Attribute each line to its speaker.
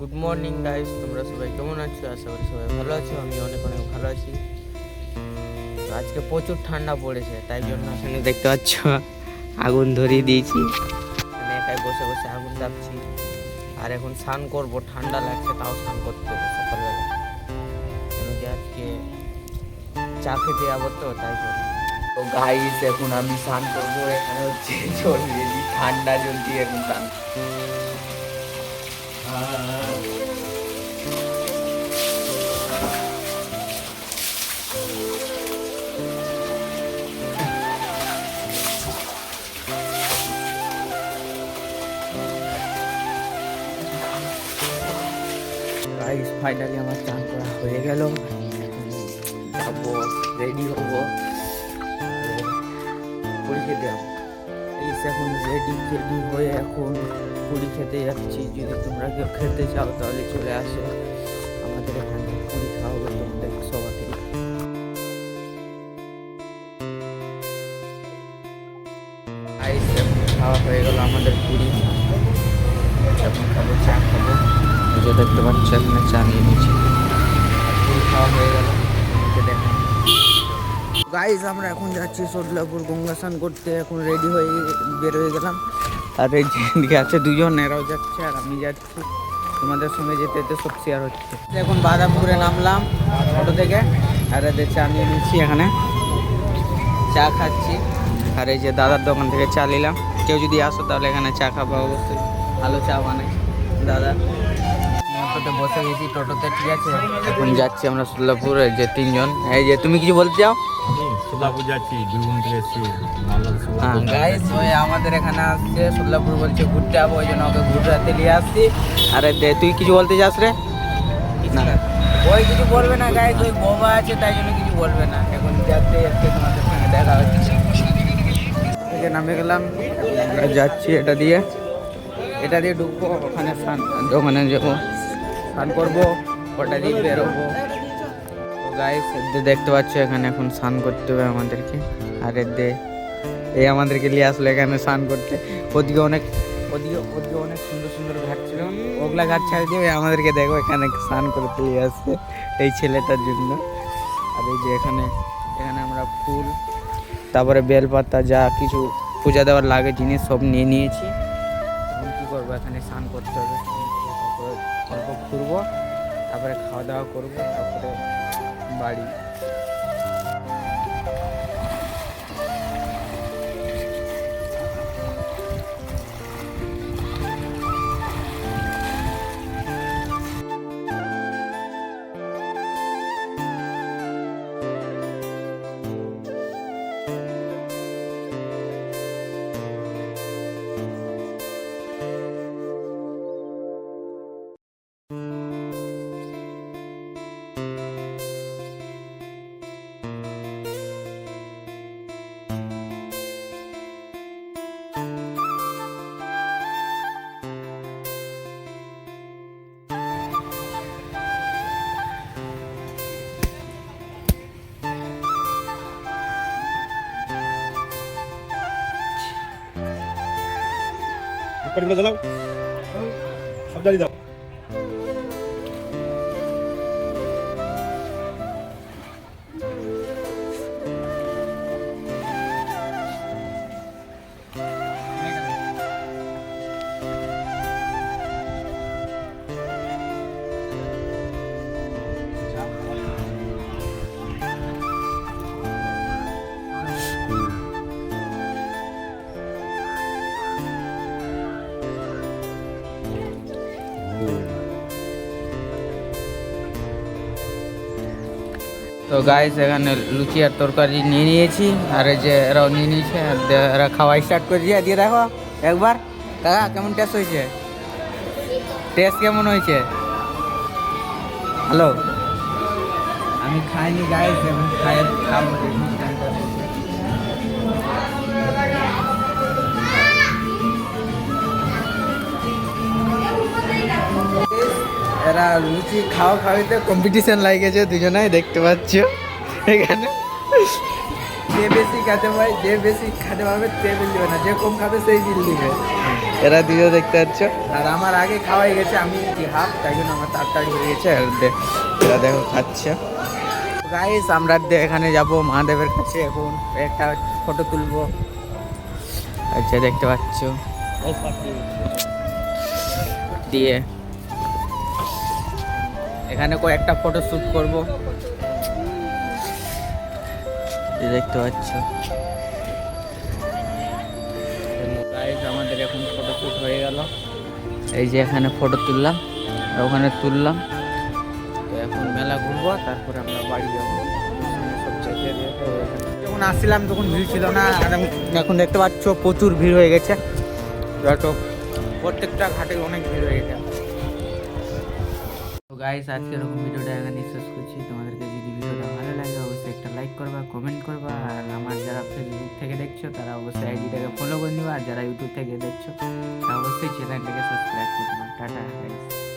Speaker 1: Good morning guys তোমরা সবাই কেমন আছো? আশা করি সবাই ভালো আছো। আমি অনেক অনেক ভালো আছি। আজকে প্রচুর ঠান্ডা পড়েছে, তাই জন্য এখানে দেখতে পাচ্ছ, আগুন ধরিয়ে দিয়েছি। মানে একাই বসে বসে আগুন দাপছি আর এখন স্নান করব, ঠান্ডা লাগছে, তাও স্নান করতে সকালবেলা। কেন আজকে চা খেতে যাব তো, তাই জন্য। তো গাইস এখন আমি স্নান করব, এখানে হচ্ছে জল ঠান্ডা জল দিয়ে এখন স্নান। গাইস ফাইনালি আমার চান করা হয়ে গেল। যাব রেডি হব। পুরী খেতে যাব এই এখন রেডি রেডি হয়ে এখন পুরী খেতে যাচ্ছি। যদি তোমরা কেউ খেতে চাও, তাহলে চলে আসো। আমাদের এখানে পুরী খাওয়াবো তোমাদের সবাইকে খাওয়া হয়ে গেল আমাদের পুরী। এখন খাব, চা খাব। যে দেখতে পাচ্ছ এখানে চা নিয়ে নিচ্ছি গাইজ আমরা এখন যাচ্ছি সদলাপুর গঙ্গা স্নান করতে, এখন রেডি হয়ে বের হয়ে গেলাম। আর এই যে এদিকে আছে দুজন, এরাও যাচ্ছে আর আমি যাচ্ছি। তোমাদের সঙ্গে যেতে যেতে সব শেয়ার হচ্ছে। এখন বাদামপুরে নামলাম অটো থেকে, আর এদের চা নিয়ে নিচ্ছি এখানে। চা খাচ্ছি। আর এই যে দাদার দোকান থেকে চা নিলাম। কেউ যদি আসো তাহলে এখানে চা খাব, অবশ্যই। ভালো চা বানায় দাদা। অটোতে বসে গেছি টোটোতে ঠিক আছে? এখন যাচ্ছি আমরা সোল্লাপুরে যে তিনজন। এই যে তুমি কিছু বলতে চাও?
Speaker 2: সোলাপুর যাচ্ছি বীরভূম থেকে এসছি
Speaker 1: হ্যাঁ। গাইস ওই আমাদের এখানে আসছে সোল্লাপুর বলছে ঘুরতে যাব ওই জন্য ওকে ঘুরতে নিয়ে আসছি। আরে দে তুই কিছু বলতে চাস রে? না। ওই কিছু বলবে না গাইস ওই বোবা আছে তাই জন্য কিছু বলবে না। এখন যাতে যাচ্ছে তোমাদের সঙ্গে দেখা হচ্ছে। নামে গেলাম আমরা যাচ্ছি এটা দিয়ে। এটা দিয়ে ঢুকবো ওখানে ওখানে যাব। স্নান করব ওটা দিয়ে বেরোবো। দেখতে পাচ্ছ, এখানে এখন স্নান করতে হবে আমাদেরকে। আর দে এই আমাদেরকে নিয়ে আসলো এখানে স্নান করতে। ওদিকে অনেক, ওদিকে ওদিকে অনেক সুন্দর সুন্দর ঘাট ছিল। ওগুলা ঘাট ছাড় দিয়ে আমাদেরকে দেখো, এখানে স্নান করতে নিয়ে আসছে এই ছেলেটার জন্য। আর এই যে এখানে এখানে আমরা ফুল, তারপরে বেলপাতা, যা কিছু পূজা দেওয়ার লাগে জিনিস সব নিয়ে নিয়েছি। এখন কী করব, এখানে স্নান করতে হবে। ঘুরবো তারপরে খাওয়া দাওয়া করব তারপরে বাড়ি।
Speaker 2: করে দাও সব জ্বালিয়ে দাও
Speaker 1: তো গাইস এখানে লুচি আর তরকারি নিয়ে নিয়েছি। আর এই যে এরাও নিয়ে নিয়েছে, আর এরা খাওয়াই স্টার্ট করে দিয়ে দিয়ে দেখো, একবার। কাকা কেমন টেস্ট হয়েছে? টেস্ট কেমন হয়েছে? হ্যালো আমি খাইনি গাইস এখন খাই খাব। এরা লুচি খাওয়া খাওয়াতে কম্পিটিশন লাগেছে দুজনেই, দেখতে পাচ্ছ। এখানে যে বেশি খেতে পারে যে বেশি খেতে পারবে, সে বিল দিবে না। যে কম খাবে, সেই বিল দিবে। এরা দুজন দেখতে পাচ্ছ। আর আমার আগে খাওয়াই গেছে, আমি কি হাফ, তাই জন্য আমার তাড়াতাড়ি হয়ে গেছে, আর এরা দেখো খাচ্ছে। গাইস আমরা এখানে যাব মহাদেবের কাছে এখন। একটা ফটো তুলবো। আচ্ছা দেখতে পাচ্ছ। দিয়ে এখানে কয়েকটা ফটো শ্যুট করব। এই দেখতে পাচ্ছ। আমাদের এখন ফটো শ্যুট হয়ে গেল। এই যে এখানে ফটো তুললাম ওখানে তুললাম। তো এখন মেলা ঘুরবো তারপরে আমরা বাড়ি যাব। যখন আসছিলাম তখন ভিড় ছিল না। আর এখন- দেখতে পাচ্ছ প্রচুর ভিড় হয়ে গেছে। যত প্রত্যেকটা ঘাটে অনেক ভিড় হয়ে গেছে। গাইস আজকে এরকম ভিডিওটা এখানে শেষ করছি। তোমাদেরকে যদি ভিডিওটা ভালো লাগে, অবশ্যই একটা লাইক করবা কমেন্ট করবা, আর আমার যারা ফেসবুক থেকে দেখছ, তারা অবশ্যই আইডিটাকে ফলো করে নিবা, আর যারা ইউটিউব থেকে দেখছ, তারা অবশ্যই চ্যানেলটাকে সাবস্ক্রাইব করে দিবা টাটা গাইস